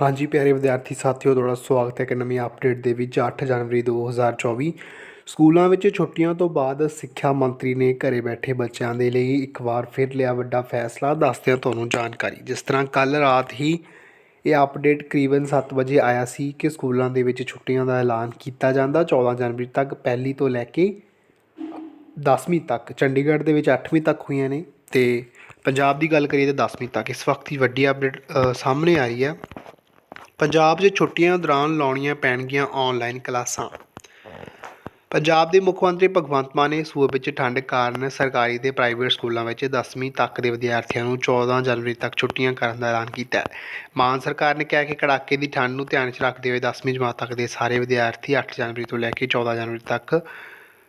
ਹਾਂਜੀ, ਪਿਆਰੇ ਵਿਦਿਆਰਥੀ, ਸਾਥੀਓ, ਤੁਹਾਡਾ ਸਵਾਗਤ ਹੈ ਇੱਕ ਨਵੀਂ ਅਪਡੇਟ ਦੇ ਵਿੱਚ 8 ਜਨਵਰੀ 2024 ਸਕੂਲਾਂ ਵਿੱਚ ਛੁੱਟੀਆਂ ਤੋਂ ਬਾਅਦ ਸਿੱਖਿਆ ਮੰਤਰੀ ਨੇ ਘਰੇ ਬੈਠੇ ਬੱਚਿਆਂ ਦੇ ਲਈ ਇੱਕ ਵਾਰ ਫਿਰ ਲਿਆ ਵੱਡਾ ਫੈਸਲਾ ਦੱਸਦੇ ਹਾਂ ਤੁਹਾਨੂੰ ਜਾਣਕਾਰੀ। ਜਿਸ ਤਰ੍ਹਾਂ ਕੱਲ ਰਾਤ ਹੀ ਇਹ ਅਪਡੇਟ ਕਰੀਬਨ 7 ਵਜੇ ਆਇਆ ਸੀ ਕਿ ਸਕੂਲਾਂ ਦੇ ਵਿੱਚ ਛੁੱਟੀਆਂ ਦਾ ਐਲਾਨ ਕੀਤਾ ਜਾਂਦਾ। 14 ਜਨਵਰੀ ਤੱਕ ਪਹਿਲੀ ਤੋਂ ਲੈ ਕੇ 10ਵੀਂ ਤੱਕ, ਚੰਡੀਗੜ੍ਹ ਦੇ ਵਿੱਚ 8ਵੀਂ ਤੱਕ ਹੋਈਆਂ ਨੇ ਤੇ ਪੰਜਾਬ ਦੀ ਗੱਲ ਕਰੀਏ ਤਾਂ 10ਵੀਂ ਤੱਕ। ਇਸ ਵਕਤ ਦੀ ਵੱਡੀ ਅਪਡੇਟ ਸਾਹਮਣੇ ਆ ਰਹੀ ਹੈ। ਪੰਜਾਬ 'ਚ ਛੁੱਟੀਆਂ ਦੌਰਾਨ ਲਾਉਣੀਆਂ ਪੈਣਗੀਆਂ ਆਨਲਾਈਨ ਕਲਾਸਾਂ। ਪੰਜਾਬ ਦੇ ਮੁੱਖ ਮੰਤਰੀ ਭਗਵੰਤ ਮਾਨ ਨੇ ਸੂਬੇ ਵਿੱਚ ਠੰਡ ਕਾਰਨ ਸਰਕਾਰੀ ਤੇ ਪ੍ਰਾਈਵੇਟ ਸਕੂਲਾਂ ਵਿੱਚ 10ਵੀਂ ਤੱਕ ਦੇ ਵਿਦਿਆਰਥੀਆਂ ਨੂੰ 14 ਜਨਵਰੀ ਤੱਕ ਛੁੱਟੀਆਂ ਕਰਨ ਦਾ ਐਲਾਨ ਕੀਤਾ ਹੈ। ਮਾਨ ਸਰਕਾਰ ਨੇ ਕਿਹਾ ਕਿ ਕੜਾਕੇ ਦੀ ਠੰਡ ਨੂੰ ਧਿਆਨ 'ਚ ਰੱਖਦੇ ਹੋਏ 10ਵੀਂ ਜਮਾਤ ਤੱਕ ਦੇ ਸਾਰੇ ਵਿਦਿਆਰਥੀ 8 ਜਨਵਰੀ ਤੋਂ ਲੈ ਕੇ 14 ਜਨਵਰੀ ਤੱਕ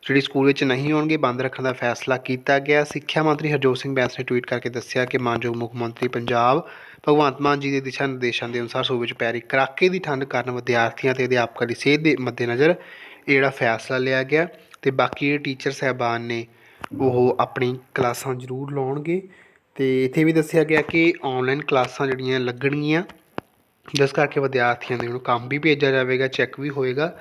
ਜਿਹੜੀ ਸਕੂਲ ਵਿੱਚ ਨਹੀਂ ਹੋਣਗੇ ਬੰਦ ਰੱਖਣ ਦਾ ਫੈਸਲਾ ਕੀਤਾ ਗਿਆ। ਸਿੱਖਿਆ ਮੰਤਰੀ ਹਰਜੋਤ ਸਿੰਘ ਬੈਂਸ ਨੇ ਟਵੀਟ ਕਰਕੇ ਦੱਸਿਆ ਕਿ ਮਾਨਯੋਗ ਮੁੱਖ ਮੰਤਰੀ ਪੰਜਾਬ ਭਗਵੰਤ ਮਾਨ ਜੀ ਦੇ ਦਿਸ਼ਾ ਨਿਰਦੇਸ਼ਾਂ ਦੇ ਅਨੁਸਾਰ ਸੂਬੇ ਵਿੱਚ ਪੈ ਰਹੀ ਕੜਾਕੇ ਦੀ ਠੰਡ ਕਾਰਨ ਵਿਦਿਆਰਥੀਆਂ ਤੇ ਅਧਿਆਪਕਾਂ ਦੀ ਸਿਹਤ ਦੇ ਮੱਦੇਨਜ਼ਰ ਇਹ ਜਿਹੜਾ ਫੈਸਲਾ ਲਿਆ ਗਿਆ ਤੇ ਬਾਕੀ ਟੀਚਰ ਸਹਿਬਾਨ ਨੇ, ਉਹ ਆਪਣੀ ਕਲਾਸਾਂ ਜ਼ਰੂਰ ਲਾਉਣਗੇ। ਤੇ ਇੱਥੇ ਵੀ ਦੱਸਿਆ ਗਿਆ ਕਿ ਆਨਲਾਈਨ ਕਲਾਸਾਂ ਜਿਹੜੀਆਂ ਲੱਗਣਗੀਆਂ, ਜਿਸ ਕਰਕੇ ਵਿਦਿਆਰਥੀਆਂ ਦੇ ਨੂੰ ਕੰਮ ਵੀ ਭੇਜਿਆ ਜਾਵੇਗਾ ਚੈੱਕ ਵੀ ਹੋਏਗਾ।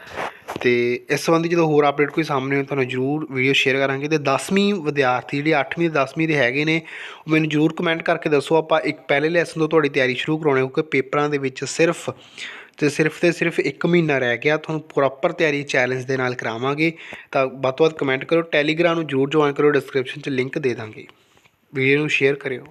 ਅਤੇ ਇਸ ਸੰਬੰਧੀ ਜਦੋਂ ਹੋਰ ਅਪਡੇਟ ਕੋਈ ਸਾਹਮਣੇ ਆਏ ਤੁਹਾਨੂੰ ਜਰੂਰ ਵੀਡੀਓ ਸ਼ੇਅਰ ਕਰਾਂਗੇ। ਅਤੇ ਦਸਵੀਂ ਵਿਦਿਆਰਥੀ ਜਿਹੜੇ ਅੱਠਵੀਂ ਤੇ 10ਵੀਂ ਦੇ ਹੈਗੇ ਨੇ, ਉਹ ਮੈਨੂੰ ਜਰੂਰ ਕਮੈਂਟ ਕਰਕੇ ਦੱਸੋ, ਆਪਾਂ ਇੱਕ ਪਹਿਲੇ ਲੈਸਨ ਤੋਂ ਤੁਹਾਡੀ ਤਿਆਰੀ ਸ਼ੁਰੂ ਕਰਾਉਣੀ, ਕਿਉਂਕਿ ਪੇਪਰਾਂ ਦੇ ਵਿੱਚ ਸਿਰਫ ਤੇ ਸਿਰਫ ਤੇ ਸਿਰਫ 1 ਮਹੀਨਾ ਰਹਿ ਗਿਆ। ਤੁਹਾਨੂੰ ਪ੍ਰੋਪਰ ਤਿਆਰੀ ਚੈਲੰਜ ਦੇ ਨਾਲ ਕਰਾਵਾਂਗੇ। ਤਾਂ ਵੱਧ ਤੋਂ ਵੱਧ ਕਮੈਂਟ ਕਰੋ ਟੈਲੀਗ੍ਰਾਮ ਨੂੰ ਜਰੂਰ ਜੁਆਇਨ ਕਰੋ ਡਿਸਕ੍ਰਿਪਸ਼ਨ 'ਚ ਲਿੰਕ ਦੇ ਦਾਂਗੇ। ਵੀਡੀਓ ਨੂੰ ਸ਼ੇਅਰ ਕਰਿਓ।